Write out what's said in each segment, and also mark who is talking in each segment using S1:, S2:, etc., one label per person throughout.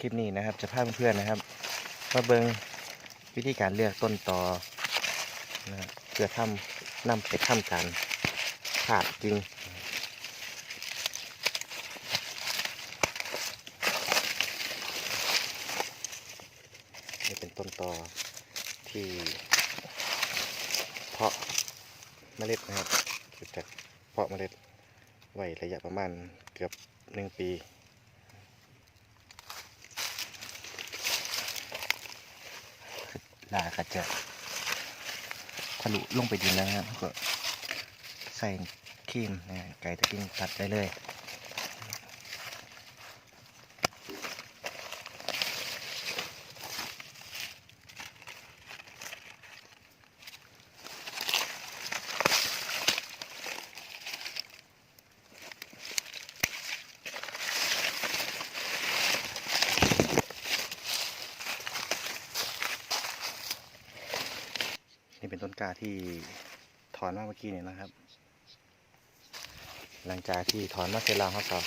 S1: คลิปนี้นะครับ จะพาเพื่อนๆนะครับมาเบิงวิธีการเลือกต้นตอนะเพื่อทำนำไปทำการขาดจริงนี่เป็นต้นตอที่เพาะเมล็ดนะครับเกิดจากเพาะเมล็ดไว้ระยะประมาณเกือบหนึ่งปี ลาก็จะทะลุลงไปดินแล้วนะครับก็ใส่ครีมนะไก่ตะกิ้งตัดได้เลย กล้าที่ถอนมาเมื่อกี้เนี่ยนะครับ หลังจากที่ถอนมาเสร็จแล้วเขาก็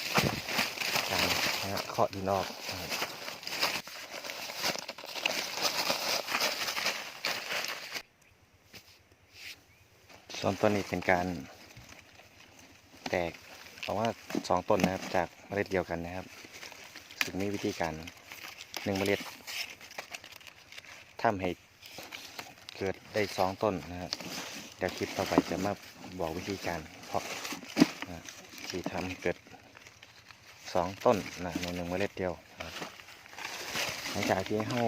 S1: การนะเคาะดินออกนะครับส่วนต้นนี้เป็นการแตกเพราะว่าสองต้นนะครับจากเมล็ดเดียวกันนะครับซึ่งมีวิธีการหนึ่งเมล็ดทำให้ เกิดได้สองต้นนะครับเดี๋ยวคลิปต่อไปจะมาบอกวิธีการเพาะที่ทำเกิดสองต้นนะในหนึ่งเมล็ดเดียวนะครับหลังจากที่เฮา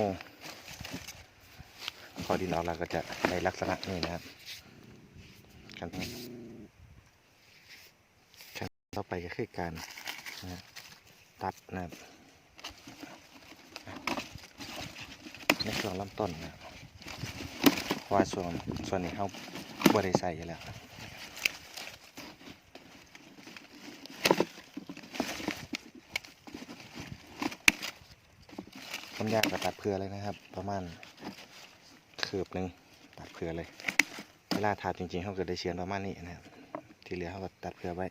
S1: พอดินออกแล้วก็จะได้ลักษณะนี้นะครับขั้นขั้นต่อไปก็คือการนะตัดนะครับในช่วงลำต้นนะครับ ราะว่าส่วนส่วนนี้เขาบ่ได้ใส่แล้วครับต้นยากตัดเพื่อเลยนะครับ ประมาณคือบหนึ่งตัดเพื่อเลย เวลาทาจริงๆเขาก็ได้เชียนประมาณนี้นะครับ ที่เหลือเขาก็ตัดเพื่อไว้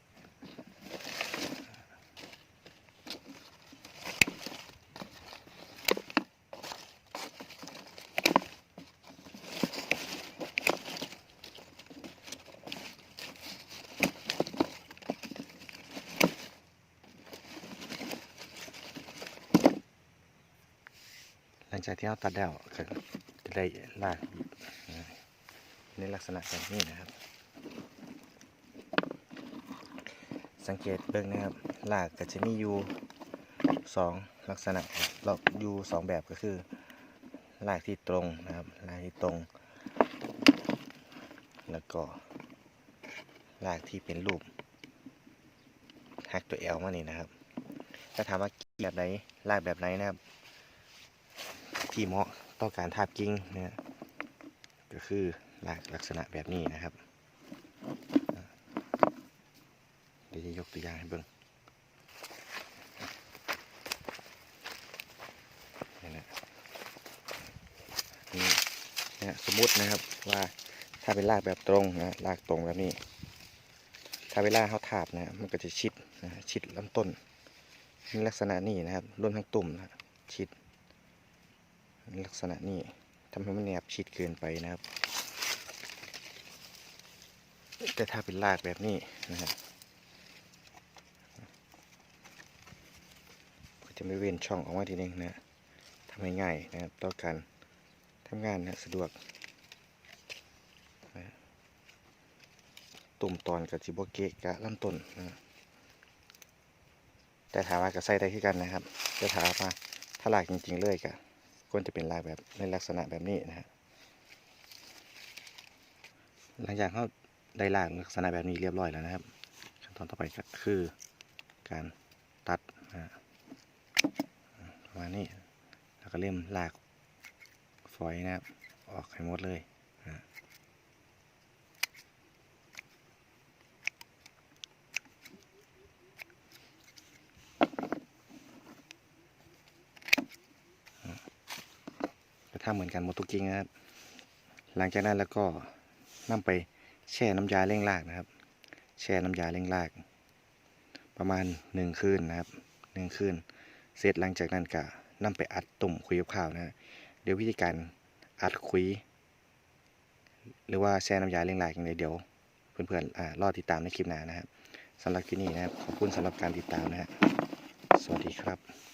S1: งจากที่เราตัดแล้วก็จะได้ลากอีกนะในลักษณะแบบนี้นะครับ สังเกตเบิ่งนะครับลากก็จะมีอยู่สองลักษณะเราอยู่สองแบบก็คือลากที่ตรงนะครับลากที่ตรง แล้วก็ลากที่เป็นรูปหักตัวเอลมานี่นะครับ ถ้าถามว่าแบบไหนลากแบบไหนนะครับ ที่เหมาะต่อการทาบกิ้งนะก็คือลากลักษณะแบบนี้นะครับเดี๋ยวจะยกตัวอย่างให้เบิ่งนี่นะนี่นะสมมตินะครับว่าถ้าเป็นลากแบบตรงนะลากตรงแบบนี้ ถ้าเวลาเขาทาบนะมันก็จะชิดนะชิดลำต้นในลักษณะนี้นะครับรวมทั้งตุ่มนะชิด ลักษณะนี้ทำให้มันแนบชิดเกินไปนะครับ แต่ถ้าเป็นรากแบบนี้นะครับก็จะไม่เว้นช่องออกมาทีนึงนะทำให้ง่ายนะครับต่อการทำงานนะสะดวกนะตุ่มตอนกับจิโบเกะกะลำต้นนะแต่ถามว่ากับไส้ได้ที่กันนะครับ จะถามว่าถ้าหลากจริง ๆ เลยกะ ก็จะเป็นลายแบบในลักษณะแบบนี้นะฮะหลังจากเขาได้ลากลักษณะแบบนี้เรียบร้อยแล้วนะครับ ขั้นตอนต่อไปก็คือการตัดนะประมาณนี้แล้วก็เริ่มลากฝอยนะครับ ออกให้หมดเลย ทำเหมือนกันหมดทุกกิ่งนะครับ หลังจากนั้นแล้วก็นำไปแช่น้ำยาเร่งรากนะครับ แช่น้ำยาเร่งราก ประมาณหนึ่งคืนนะครับหนึ่งคืน เสร็จหลังจากนั้นก็นำไปอัดตุ่มคุยกับข้าวนะเดี๋ยววิธีการอัดคุย หรือว่าแช่น้ำยาเลี้ยงลายกันเลยเดี๋ยว เพื่อนๆอ่ารอติดตามในคลิปหน้านะครับสำหรับคลิปนี้นะครับขอบคุณสำหรับการติดตามนะฮะสวัสดีครับ